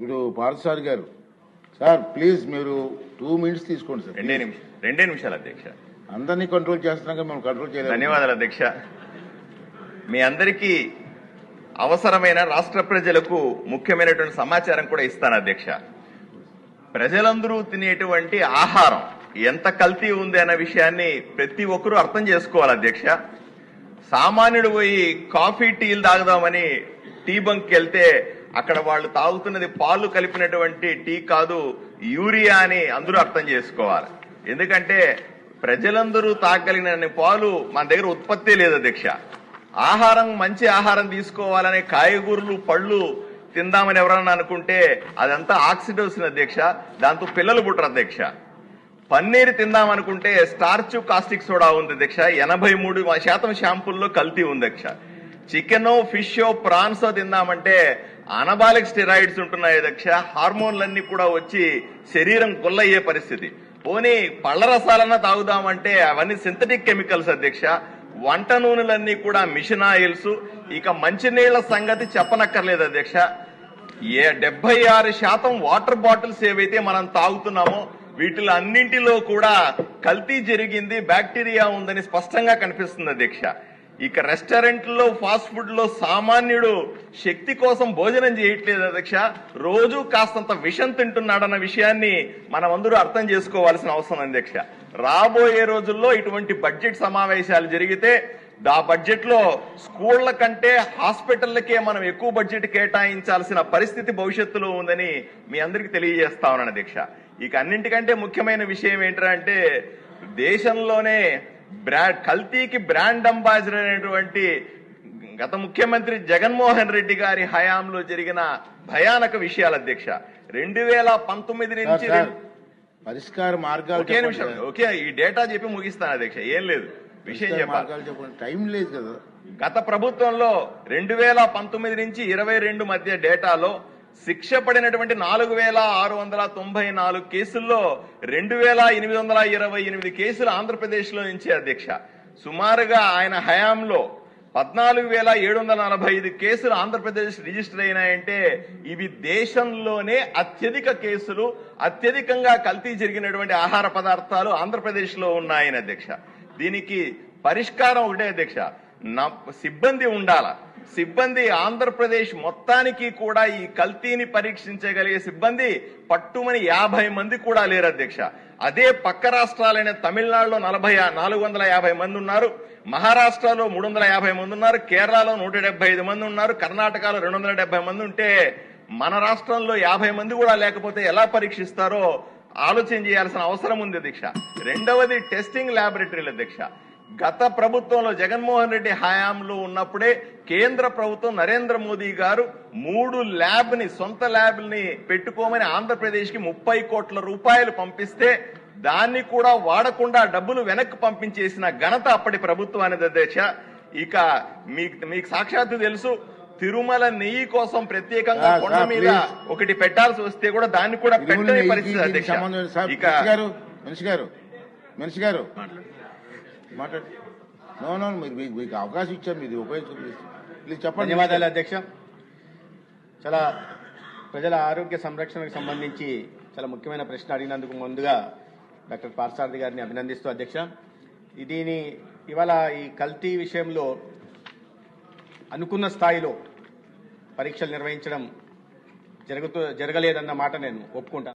ఇప్పుడు పార్థసారి గారు. Sir please మీరు టూ మినిట్స్ తీసుకోండి సార్. రెండే నిమిషం రెండే నిమిషాలు అధ్యక్ష. అందరినీ కంట్రోల్ చేస్తున్నాం కానీ మనం కంట్రోల్ చేయలేము. ధన్యవాదాలు అధ్యక్ష. మీ అందరికీ అవసరమైన రాష్ట్ర ప్రజలకు ముఖ్యమైనటువంటి సమాచారం కూడా ఇస్తాను అధ్యక్ష. ప్రజలందరూ తినేటువంటి ఆహారం ఎంత కల్తీ ఉంది అన్న విషయాన్ని ప్రతి ఒక్కరూ అర్థం చేసుకోవాలి అధ్యక్ష. సామాన్యుడు పోయి కాఫీ టీలు తాగుదామని టీ బంక్ వెళ్తే అక్కడ వాళ్ళు తాగుతున్నది పాలు కలిపినటువంటి టీ కాదు యూరియా అని అందరూ అర్థం చేసుకోవాలి. ఎందుకంటే ప్రజలందరూ తాగలిగిన పాలు మన దగ్గర ఉత్పత్తి లేదు అధ్యక్ష ఆహారం మంచి ఆహారం తీసుకోవాలనే కాయగూరలు పళ్ళు తిందామని ఎవరన్నా అనుకుంటే అదంతా ఆక్సిడోసిన్ అధ్యక్ష దాంతో పిల్లలు పుట్టరు అధ్యక్ష పన్నీర్ తిందామనుకుంటే స్టార్చ్ కాస్టిక్ సోడా ఉంది అధ్యక్ష ఎనభై మూడు శాతం షాంపూల్లో కల్తీ ఉంది అధ్యక్ష చికెన్ ఫిష్ ప్రాన్స్ తిందామంటే అనబాలిక్ స్టెరాయిడ్స్ ఉంటున్నాయి అధ్యక్ష హార్మోన్లన్నీ కూడా వచ్చి శరీరం కొల్లయ్యే పరిస్థితి. పోనీ పళ్ళ రసాలన్నా తాగుదామంటే అవన్నీ సింథటిక్ కెమికల్స్ అధ్యక్ష. వంట నూనెలన్నీ కూడా మిషన్ ఆయిల్స్. ఇక మంచినీళ్ళ సంగతి చెప్పనక్కర్లేదు అధ్యక్ష. ఏ డెబ్బై ఆరు శాతం వాటర్ బాటిల్స్ ఏవైతే మనం తాగుతున్నామో వీటిలో అన్నింటిలో కూడా కల్తీ జరిగింది బ్యాక్టీరియా ఉందని స్పష్టంగా కనిపిస్తుంది అధ్యక్ష. ఇక రెస్టారెంట్లో ఫాస్ట్ ఫుడ్లో సామాన్యుడు శక్తి కోసం భోజనం చేయట్లేదు అధ్యక్ష. రోజు కాస్తంత విషం తింటున్నాడన్న విషయాన్ని మనమందరూ అర్థం చేసుకోవాల్సిన అవసరం అధ్యక్ష. రాబోయే రోజుల్లో ఇటువంటి బడ్జెట్ సమావేశాలు జరిగితే ఆ బడ్జెట్లో స్కూళ్ళ కంటే హాస్పిటల్లకే మనం ఎక్కువ బడ్జెట్ కేటాయించాల్సిన పరిస్థితి భవిష్యత్తులో ఉందని మీ అందరికీ తెలియజేస్తా ఉన్నాను అధ్యక్ష. ఇక అన్నింటికంటే ముఖ్యమైన విషయం ఏంటంటే దేశంలోనే బ్రాండ్ కల్తీకి బ్రాండ్ అంబాసిడర్ అయినటువంటి గత ముఖ్యమంత్రి జగన్మోహన్ రెడ్డి గారి హయాంలో జరిగిన భయానక విషయాలు అధ్యక్ష. రెండు వేల పంతొమ్మిది నుంచి పరిష్కార మార్గాలు ఒకే నిమిషం. ఓకే ఈ డేటా చెప్పి ముగిస్తాను అధ్యక్ష. ఏం లేదు. విషయం చెప్పాలి. టైం లేదు కదా. గత ప్రభుత్వంలో రెండు వేల పంతొమ్మిది నుంచి ఇరవై రెండు మధ్య డేటాలో శిక్ష పడినటువంటి నాలుగు వేల ఆరు వందల తొంభై నాలుగు కేసుల్లో రెండు వేల ఎనిమిది వందల ఇరవై ఎనిమిది కేసులు ఆంధ్రప్రదేశ్లో నుంచి అధ్యక్ష. సుమారుగా ఆయన హయాంలో పద్నాలుగు వేల ఏడు వందల నలభై ఐదు కేసులు ఆంధ్రప్రదేశ్ రిజిస్టర్ అయినాయంటే ఇవి దేశంలోనే అత్యధిక కేసులు అత్యధికంగా కల్తీ జరిగినటువంటి ఆహార పదార్థాలు ఆంధ్రప్రదేశ్లో ఉన్నాయని అధ్యక్ష. దీనికి పరిష్కారం ఒకటే అధ్యక్ష. సిబ్బంది ఉండాలా? సిబ్బంది ఆంధ్రప్రదేశ్ మొత్తానికి కూడా ఈ కల్తీని పరీక్షించగలిగే సిబ్బంది పట్టుమని యాభై మంది కూడా లేరు అధ్యక్ష. అదే పక్క రాష్ట్రాలైన తమిళనాడులో నలభై నాలుగు వందల యాభై మంది ఉన్నారు. మహారాష్ట్రలో మూడు వందల యాభై మంది ఉన్నారు. కేరళలో నూట డెబ్బై ఐదు మంది ఉన్నారు. కర్ణాటకలో రెండు వందల డెబ్బై మంది ఉంటే మన రాష్ట్రంలో యాభై మంది కూడా లేకపోతే ఎలా పరీక్షిస్తారో ఆలోచన చేయాల్సిన అవసరం ఉంది అధ్యక్ష. రెండవది టెస్టింగ్ ల్యాబొరేటరీలు అధ్యక్ష. గత ప్రభుత్వంలో జగన్మోహన్ రెడ్డి హయాంలో ఉన్నప్పుడే కేంద్ర ప్రభుత్వం నరేంద్ర మోదీ గారు మూడు ల్యాబ్ని సొంత ల్యాబ్ని పెట్టుకోమని ఆంధ్రప్రదేశ్కి ముప్పై కోట్ల రూపాయలు పంపిస్తే దాన్ని కూడా వాడకుండా డబ్బులు వెనక్కి పంపించేసిన ఘనత అప్పటి ప్రభుత్వానికి అధ్యక్ష. ఇక మీకు మీకు సాక్షాత్తు తెలుసు తిరుమల నెయ్యి కోసం ప్రత్యేకంగా కొండ మీద. ఒకటి పెట్టాల్సి వస్తే కూడా దాన్ని కూడా పెట్టని పరిస్థితి అధ్యక్ష. ఇక మనిషి గారు మనిషి గారు. మాట్లాడు నో నో మీరు మీకు మీకు అవకాశం ఇచ్చాం మీది ఉపయోగించుకుని ప్లీజ్ చెప్పండి. ధన్యవాదాలు అధ్యక్ష. చాలా ప్రజల ఆరోగ్య సంరక్షణకు సంబంధించి చాలా ముఖ్యమైన ప్రశ్న అడిగినందుకు ముందుగా డాక్టర్ పార్సారథి గారిని అభినందిస్తూ అధ్యక్ష. దీని ఇవాళ ఈ కల్తీ విషయంలో అనుకున్న స్థాయిలో పరీక్షలు నిర్వహించడం జరుగుతూ జరగలేదన్న మాట నేను ఒప్పుకుంటాను